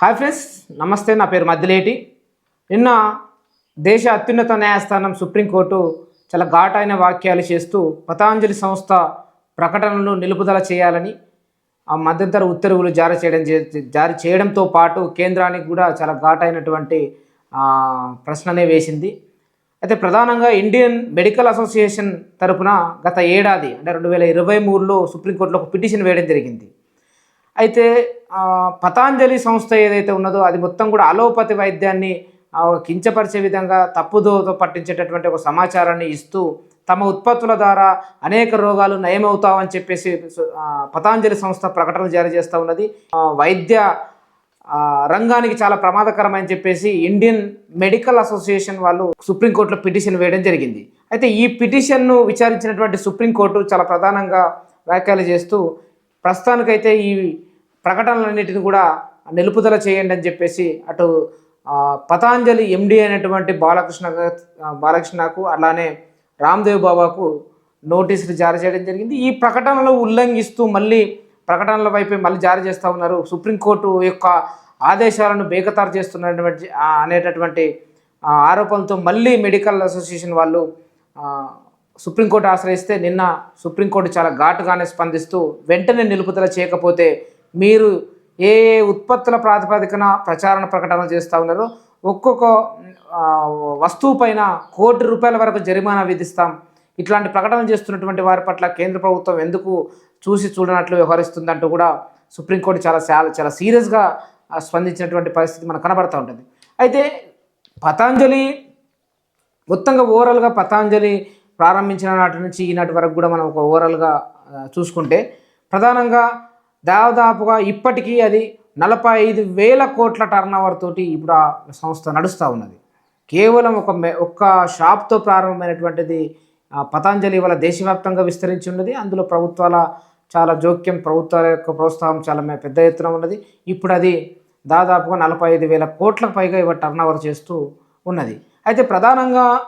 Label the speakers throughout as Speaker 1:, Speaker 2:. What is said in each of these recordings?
Speaker 1: Hi friends నమస్తే నా పేరు మద్దిలేటి. నిన్న దేశ అత్యున్నత న్యాయస్థానం సుప్రీంకోర్టు చాలా ఘాటైన వాక్యాలు చేస్తూ పతాంజలి సంస్థ ప్రకటనలను నిలుపుదల చేయాలని ఆ మధ్యంతర ఉత్తర్వులు జారీ చేయడం జారీ చేయడంతో పాటు కేంద్రానికి కూడా చాలా ఘాటైనటువంటి ప్రశ్ననే వేసింది. అయితే ప్రధానంగా ఇండియన్ మెడికల్ అసోసియేషన్ తరపున గత ఏడాది అంటే రెండు వేల ఇరవై మూడులో సుప్రీంకోర్టులో ఒక పిటిషన్ వేయడం జరిగింది. అయితే పతాంజలి సంస్థ ఏదైతే ఉన్నదో అది మొత్తం కూడా అలోపతి వైద్యాన్ని కించపరిచే విధంగా తప్పుదోతో పట్టించేటటువంటి ఒక సమాచారాన్ని ఇస్తూ తమ ఉత్పత్తుల ద్వారా అనేక రోగాలు నయమవుతావని చెప్పేసి పతాంజలి సంస్థ ప్రకటనలు జారీ చేస్తూ ఉన్నది. వైద్య రంగానికి చాలా ప్రమాదకరమని చెప్పేసి ఇండియన్ మెడికల్ అసోసియేషన్ వాళ్ళు సుప్రీంకోర్టులో పిటిషన్ వేయడం జరిగింది. అయితే ఈ పిటిషన్ను విచారించినటువంటి సుప్రీంకోర్టు చాలా ప్రధానంగా వ్యాఖ్యలు చేస్తూ ప్రస్తుతానికైతే ఈ ప్రకటనలన్నిటిని కూడా నిలుపుదల చేయండి అని చెప్పేసి అటు పతాంజలి ఎండి అయినటువంటి బాలకృష్ణ బాలకృష్ణకు అలానే రామ్దేవ్ బాబాకు నోటీసులు జారీ చేయడం జరిగింది. ఈ ప్రకటనలు ఉల్లంఘిస్తూ మళ్ళీ ప్రకటనల వైపే మళ్ళీ జారీ చేస్తూ ఉన్నారు. సుప్రీంకోర్టు యొక్క ఆదేశాలను బేఖతారు చేస్తున్నటువంటి అనేటటువంటి ఆరోపణలతో మళ్ళీ మెడికల్ అసోసియేషన్ వాళ్ళు సుప్రీంకోర్టు ఆశ్రయిస్తే నిన్న సుప్రీంకోర్టు చాలా ఘాటుగానే స్పందిస్తూ వెంటనే నిలుపుదల చేయకపోతే మీరు ఏ ఏ ఉత్పత్తుల ప్రాతిపదికన ప్రచారణ ప్రకటనలు చేస్తూ ఉన్నారో ఒక్కొక్క వస్తువు పైన కోటి రూపాయల వరకు జరిమానా విధిస్తాం. ఇట్లాంటి ప్రకటనలు చేస్తున్నటువంటి వారి పట్ల కేంద్ర ప్రభుత్వం ఎందుకు చూసి చూడనట్లు వ్యవహరిస్తుందంటూ కూడా సుప్రీంకోర్టు చాలా చాలా చాలా సీరియస్గా స్పందించినటువంటి పరిస్థితి మనకు కనబడుతూ ఉంటుంది. అయితే పతాంజలి మొత్తంగా ఓవరాల్గా పతాంజలి ప్రారంభించిన నాటి నుంచి ఈనాటి వరకు కూడా మనం ఒక ఓవరాల్గా చూసుకుంటే ప్రధానంగా దాదాపుగా ఇప్పటికీ అది నలభై ఐదు వేల కోట్ల టర్న్ తోటి ఇప్పుడు ఆ సంస్థ నడుస్తూ ఉన్నది. కేవలం ఒక మె ఒక్క షాప్తో ప్రారంభమైనటువంటిది పతంజలి పతాంజలి వల్ల దేశవ్యాప్తంగా విస్తరించి ఉన్నది. అందులో ప్రభుత్వాల చాలా జోక్యం ప్రభుత్వాల యొక్క ప్రోత్సాహం చాలా మే- పెద్ద ఎత్తున ఉన్నది. ఇప్పుడు అది దాదాపుగా నలభై ఐదు వేల కోట్లకు పైగా ఇవాళ టర్న్ చేస్తూ ఉన్నది. అయితే ప్రధానంగా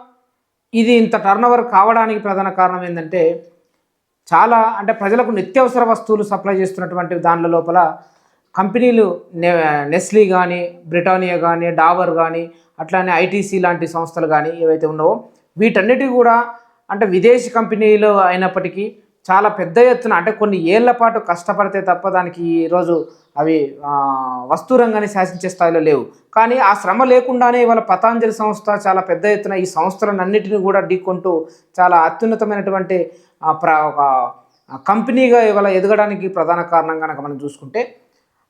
Speaker 1: ఇది ఇంత టర్న్ ఓవర్ కావడానికి ప్రధాన కారణం ఏంటంటే చాలా అంటే ప్రజలకు నిత్యావసర వస్తువులు సప్లై చేస్తున్నటువంటి దానిల లోపల కంపెనీలు నె నెస్లీ కానీ బ్రిటానియా కానీ డాబర్ కానీ అట్లానే ఐటీసీ లాంటి సంస్థలు కానీ ఏవైతే ఉన్నావో వీటన్నిటి కూడా అంటే విదేశీ కంపెనీలు అయినప్పటికీ చాలా పెద్ద ఎత్తున అంటే కొన్ని ఏళ్ళ పాటు కష్టపడితే తప్ప దానికి ఈరోజు అవి వస్తురంగాన్ని వస్తు రంగాన్ని శాసించే స్థాయిలో లేవు. కానీ ఆ శ్రమ లేకుండానే ఇవాళ పతాంజలి సంస్థ చాలా పెద్ద ఎత్తున ఈ సంస్థలన్నింటినీ కూడా ఢీకొంటూ చాలా అత్యున్నతమైనటువంటి ప్ర ఒక కంపెనీగా ఇవాళ ఎదగడానికి ప్రధాన కారణం కనుక మనం చూసుకుంటే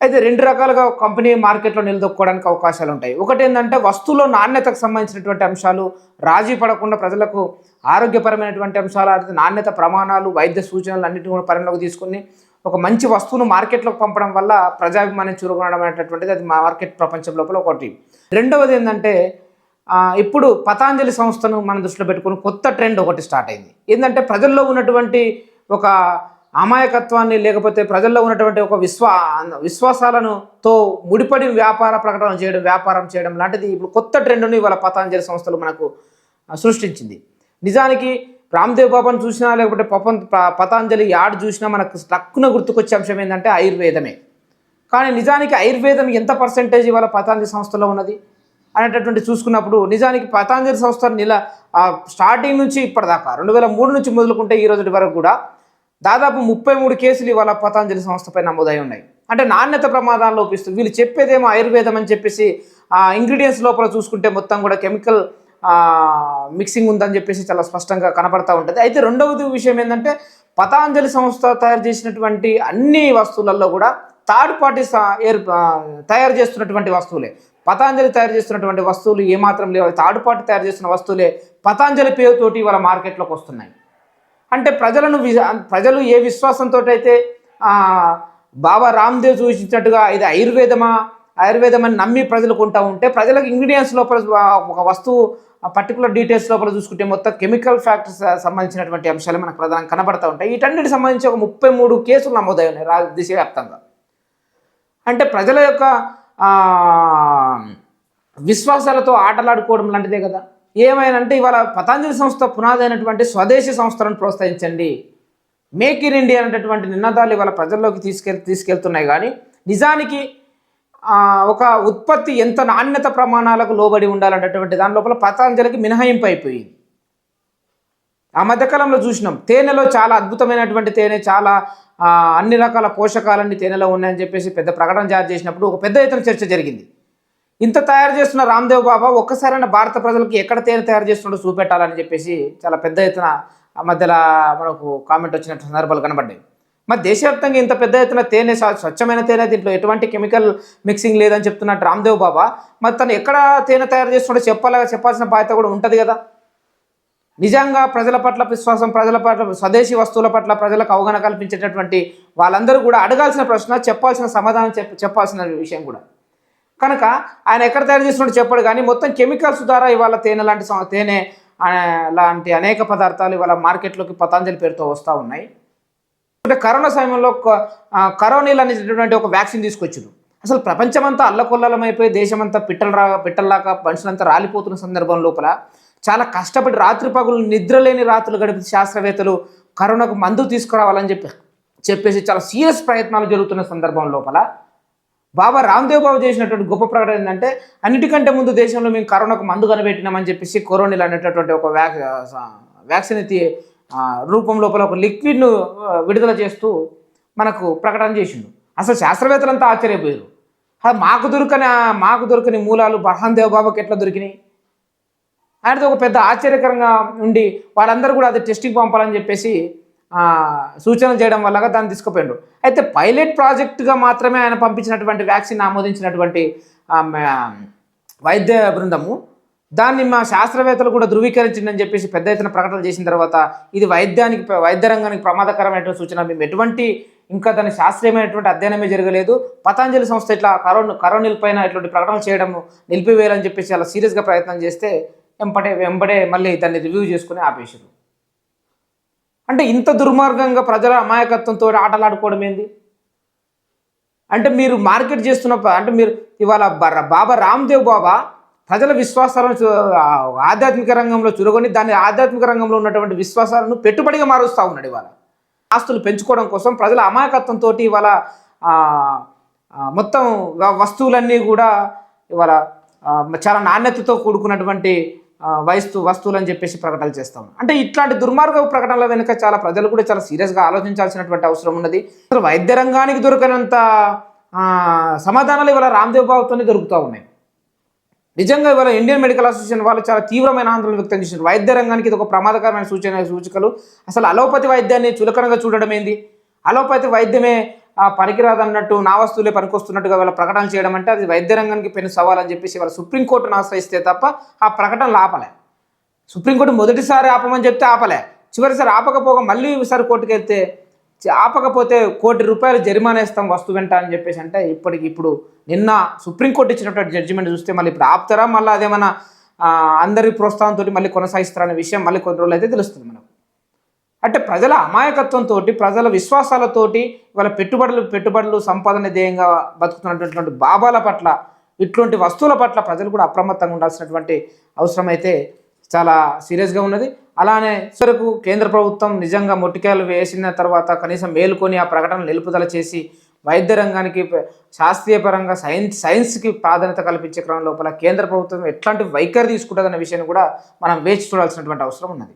Speaker 1: అయితే రెండు రకాలుగా కంపెనీ మార్కెట్లో నిలదొక్కోవడానికి అవకాశాలు ఉంటాయి ఒకటి ఏంటంటే వస్తువులో నాణ్యతకు సంబంధించినటువంటి అంశాలు రాజీ పడకుండా ప్రజలకు ఆరోగ్యపరమైనటువంటి అంశాలు అయితే నాణ్యత ప్రమాణాలు వైద్య సూచనలు అన్నింటి కూడా పరిగణలోకి తీసుకుని ఒక మంచి వస్తువును మార్కెట్లోకి పంపడం వల్ల ప్రజాభిమానం చురుగొనడం అనేటటువంటిది అది మార్కెట్ ప్రపంచం లోపల ఒకటి. రెండవది ఏంటంటే ఇప్పుడు పతాంజలి సంస్థను మనం దృష్టిలో పెట్టుకుని కొత్త ట్రెండ్ ఒకటి స్టార్ట్ అయింది. ఏంటంటే ప్రజల్లో ఉన్నటువంటి ఒక అమాయకత్వాన్ని లేకపోతే ప్రజల్లో ఉన్నటువంటి ఒక విశ్వా విశ్వాసాలను తో ముడిపడి వ్యాపార ప్రకటన చేయడం వ్యాపారం చేయడం లాంటిది ఇప్పుడు కొత్త ట్రెండ్ను ఇవాళ పతాంజలి సంస్థలు మనకు సృష్టించింది. నిజానికి రామ్దేవ్ బాబాను చూసినా లేకపోతే పపం పతాంజలి యాడ్ చూసినా మనకు టక్కున గుర్తుకొచ్చే అంశం ఏంటంటే ఆయుర్వేదమే. కానీ నిజానికి ఆయుర్వేదం ఎంత పర్సెంటేజ్ ఇవాళ పతాంజలి సంస్థలో ఉన్నది అనేటటువంటి చూసుకున్నప్పుడు నిజానికి పతాంజలి సంస్థ నిల స్టార్టింగ్ నుంచి ఇప్పటిదాకా రెండు వేల మూడు నుంచి మొదలుకుంటే ఈ రోజు వరకు కూడా దాదాపు ముప్పై మూడు కేసులు ఇవాళ పతాంజలి సంస్థపై నమోదై ఉన్నాయి. అంటే నాణ్యత ప్రమాదాలు లోపిస్తుంది వీళ్ళు చెప్పేదేమో ఆయుర్వేదం అని చెప్పేసి ఆ ఇంగ్రీడియంట్స్ లోపల చూసుకుంటే మొత్తం కూడా కెమికల్ మిక్సింగ్ ఉందని చెప్పేసి చాలా స్పష్టంగా కనపడతా ఉంటుంది. అయితే రెండవది విషయం ఏంటంటే పతాంజలి సంస్థ తయారు చేసినటువంటి అన్ని వస్తువులలో కూడా థర్డ్ పార్టీ ఏర్ తయారు చేస్తున్నటువంటి వస్తువులే. పతాంజలి తయారు చేస్తున్నటువంటి వస్తువులు ఏమాత్రం లేవు. థర్డ్ పార్టీ తయారు చేస్తున్న వస్తువులే. పతాంజలి పేరుతోటి వాళ్ళ మార్కెట్లోకి వస్తున్నాయి. అంటే ప్రజలను ప్రజలు ఏ విశ్వాసంతో అయితే బాబా రామ్దేవ్ సూచించినట్టుగా ఇది ఆయుర్వేదమా ఆయుర్వేదం అని నమ్మి ప్రజలు కొంటా ఉంటే ప్రజలకు ఇంగ్రీడియంట్స్ లోపల ఒక వస్తువు పర్టికులర్ డీటెయిల్స్ లోపల చూసుకుంటే మొత్తం కెమికల్ ఫ్యాక్టర్స్ సంబంధించినటువంటి అంశాలు మనకు ప్రధానంగా కనబడతా ఉంటాయి. వీటన్నిటికి సంబంధించి ఒక ముప్పై మూడు కేసులు నమోదై ఉన్నాయి రా దేశవ్యాప్తంగా అంటే ప్రజల యొక్క విశ్వాసాలతో ఆటలాడుకోవడం లాంటిదే కదా. ఏమైనంటే ఇవాళ పతాంజలి సంస్థ పునాదైనటువంటి స్వదేశీ సంస్థలను ప్రోత్సహించండి. మేక్ ఇన్ ఇండియా అనేటటువంటి నినాదాలు ఇవాళ ప్రజల్లోకి తీసుకెళ్ తీసుకెళ్తున్నాయి కానీ నిజానికి ఒక ఉత్పత్తి ఎంత నాణ్యత ప్రమాణాలకు లోబడి ఉండాలన్నటువంటి దాని లోపల పతాంజలికి మినహాయింపు అయిపోయింది. ఆ మధ్యకాలంలో చూసినాం తేనెలో చాలా అద్భుతమైనటువంటి తేనె చాలా అన్ని రకాల పోషకాలన్నీ తేనెలో ఉన్నాయని చెప్పేసి పెద్ద ప్రకటన జారీ చేసినప్పుడు ఒక పెద్ద ఎత్తున చర్చ జరిగింది. ఇంత తయారు చేస్తున్న రామ్దేవ్ బాబా ఒక్కసారైనా భారత ప్రజలకు ఎక్కడ తేనె తయారు చేస్తుండో చూపెట్టాలని చెప్పేసి చాలా పెద్ద ఎత్తున ఆ మధ్యలో మనకు కామెంట్ వచ్చిన సందర్భాలు కనబడ్డాయి. మరి దేశవ్యాప్తంగా ఇంత పెద్ద ఎత్తున తేనె స్వచ్ఛమైన తేనె దీంట్లో ఎటువంటి కెమికల్ మిక్సింగ్ లేదని చెప్తున్నట్టు రామ్దేవ్ బాబా మరి తను ఎక్కడ తేనె తయారు చేస్తుండో చెప్పాలి చెప్పాల్సిన బాధ్యత కూడా ఉంటుంది కదా. నిజంగా ప్రజల పట్ల విశ్వాసం ప్రజల పట్ల స్వదేశీ వస్తువుల పట్ల ప్రజలకు అవగాహన కల్పించేటటువంటి వాళ్ళందరూ కూడా అడగాల్సిన ప్రశ్న చెప్పాల్సిన సమాధానం చెప్పాల్సిన విషయం కూడా. కనుక ఆయన ఎక్కడ తయారు చేస్తున్నాడో చెప్పాడు కానీ మొత్తం కెమికల్స్ ద్వారా ఇవాళ తేనె లాంటి తేనె లాంటి అనేక పదార్థాలు ఇవాళ మార్కెట్లోకి పతాంజలి పేరుతో వస్తూ ఉన్నాయి. అంటే కరోనా సమయంలో క- కరోనీలు అనేటటువంటి ఒక వ్యాక్సిన్ తీసుకొచ్చారు అసలు ప్రపంచమంతా అల్లకొల్లలమైపోయి దేశమంతా పిట్టలు రా పిట్టల్లాక మనుషులంతా రాలిపోతున్న సందర్భం లోపల చాలా కష్టపడి రాత్రి పగులు నిద్రలేని రాత్రులు గడిపి శాస్త్రవేత్తలు కరోనాకు మందు తీసుకురావాలని చెప్పి చెప్పేసి చాలా సీరియస్ ప్రయత్నాలు జరుగుతున్న సందర్భం లోపల బాబా రామ్దేవ్ బాబు చేసినటువంటి గొప్ప ప్రకటన ఏంటంటే అన్నిటికంటే ముందు దేశంలో మేము కరోనాకు మందు కనిపెట్టినామని చెప్పేసి కొరోనిల్ అనేటటువంటి ఒక వ్యాక్ వ్యాక్సిన్ తీ రూపం లోపల ఒక లిక్విడ్ను విడుదల చేస్తూ మనకు ప్రకటన చేసిండు. అసలు శాస్త్రవేత్తలంతా ఆశ్చర్యపోయారు మాకు దొరకని మాకు దొరకని మూలాలు బర్హాన్ బాబాకి ఎట్లా దొరికినాయి? ఆయనతో ఒక పెద్ద ఆశ్చర్యకరంగా ఉండి వాళ్ళందరూ కూడా అది టెస్టింగ్ పంపాలని చెప్పేసి సూచన చేయడం వల్ల దాన్ని తీసుకుపోయిండు అయితే పైలట్ ప్రాజెక్టుగా మాత్రమే ఆయన పంపించినటువంటి వ్యాక్సిన్ ఆమోదించినటువంటి వైద్య బృందము దాన్ని మా శాస్త్రవేత్తలు కూడా ధృవీకరించిందని చెప్పేసి పెద్ద ఎత్తున ప్రకటన చేసిన తర్వాత ఇది వైద్యానికి వైద్య రంగానికి ప్రమాదకరమైనటువంటి సూచన. మేము ఎటువంటి ఇంకా దాని శాస్త్రీయమైనటువంటి అధ్యయనమే జరగలేదు. పతాంజలి సంస్థ ఇట్లా కరోనా కరోనిల్ పైన ఇటువంటి ప్రకటనలు చేయడం నిలిపివేయాలని చెప్పేసి అలా సీరియస్గా ప్రయత్నం చేస్తే వెంపడే వెంబడే మళ్ళీ దాన్ని రివ్యూ చేసుకుని ఆపేసారు అంటే ఇంత దుర్మార్గంగా ప్రజల అమాయకత్వంతో ఆటలాడుకోవడం ఏంది? అంటే మీరు మార్కెట్ చేస్తున్న అంటే మీరు ఇవాళ బాబా రామ్దేవ్ బాబా ప్రజల విశ్వాసాలను ఆధ్యాత్మిక రంగంలో చురుకొని దాని ఆధ్యాత్మిక రంగంలో ఉన్నటువంటి విశ్వాసాలను పెట్టుబడిగా మారుస్తూ ఉన్నాడు ఇవాళ. ఆస్తులు పెంచుకోవడం కోసం ప్రజల అమాయకత్వంతో ఇవాళ మొత్తం వస్తువులన్నీ కూడా ఇవాళ చాలా నాణ్యతతో కూడుకున్నటువంటి వయస్తు వస్తువులు అని చెప్పేసి ప్రకటనలు చేస్తాం. అంటే ఇట్లాంటి దుర్మార్గ ప్రకటనల వెనుక చాలా ప్రజలు కూడా చాలా సీరియస్గా ఆలోచించాల్సినటువంటి అవసరం ఉన్నది. అసలు వైద్య రంగానికి దొరకనంత సమాధానాలు ఇవాళ రామ్దేవ్ బాబుతోనే దొరుకుతూ ఉన్నాయి. నిజంగా ఇవాళ ఇండియన్ మెడికల్ అసోసియేషన్ వాళ్ళు చాలా తీవ్రమైన ఆందోళన వ్యక్తం చేశారు. వైద్య రంగానికి ఇది ఒక ప్రమాదకరమైన సూచన సూచికలు. అసలు అలోపతి వైద్యాన్ని చులకనగా చూడడం ఏంది అలోపతి వైద్యమే ఆ, పనికిరాదన్నట్టు నా వస్తువులే పనికొస్తున్నట్టుగా వాళ్ళ ప్రకటన చేయడం అంటే అది వైద్య రంగానికి పెను సవాల్ అని చెప్పేసి వాళ్ళ సుప్రీంకోర్టును ఆశ్రయిస్తే తప్ప ఆ ప్రకటనలు ఆపలే. సుప్రీంకోర్టు మొదటిసారి ఆపమని చెప్తే ఆపలే. చివరిసారి ఆపకపోగా మళ్ళీ ఈసారి కోర్టుకు వెళ్తే ఆపకపోతే కోటి రూపాయలు జరిమానా ఇస్తాం వస్తువు వెంట అని చెప్పేసి అంటే ఇప్పటికి ఇప్పుడు నిన్న సుప్రీంకోర్టు ఇచ్చినటువంటి జడ్జిమెంట్ చూస్తే మళ్ళీ ఇప్పుడు ఆపుతారా? మళ్ళీ అదేమన్నా అందరి ప్రోత్సాహంతో మళ్ళీ కొనసాగిస్తారనే విషయం మళ్ళీ కొన్ని రోజులు అయితే తెలుస్తుంది మనకు. అంటే ప్రజల అమాయకత్వంతో ప్రజల విశ్వాసాలతోటి వాళ్ళ పెట్టుబడులు పెట్టుబడులు సంపాదన ధ్యేయంగా బతుకుతున్నటువంటి బాబాల పట్ల ఇటువంటి వస్తువుల పట్ల ప్రజలు కూడా అప్రమత్తంగా ఉండాల్సినటువంటి అవసరం అయితే చాలా సీరియస్గా ఉన్నది. అలానే ఇసరకు కేంద్ర ప్రభుత్వం నిజంగా మొట్టికాయలు వేసిన తర్వాత కనీసం మేలుకొని ఆ ప్రకటన నిలుపుదల చేసి వైద్య రంగానికి శాస్త్రీయ పరంగా సైన్స్ సైన్స్కి ప్రాధాన్యత కల్పించే క్రమం లోపల కేంద్ర ప్రభుత్వం ఎట్లాంటి వైఖరి తీసుకుంటుందనే విషయాన్ని కూడా మనం వేచి చూడాల్సినటువంటి అవసరం ఉన్నది.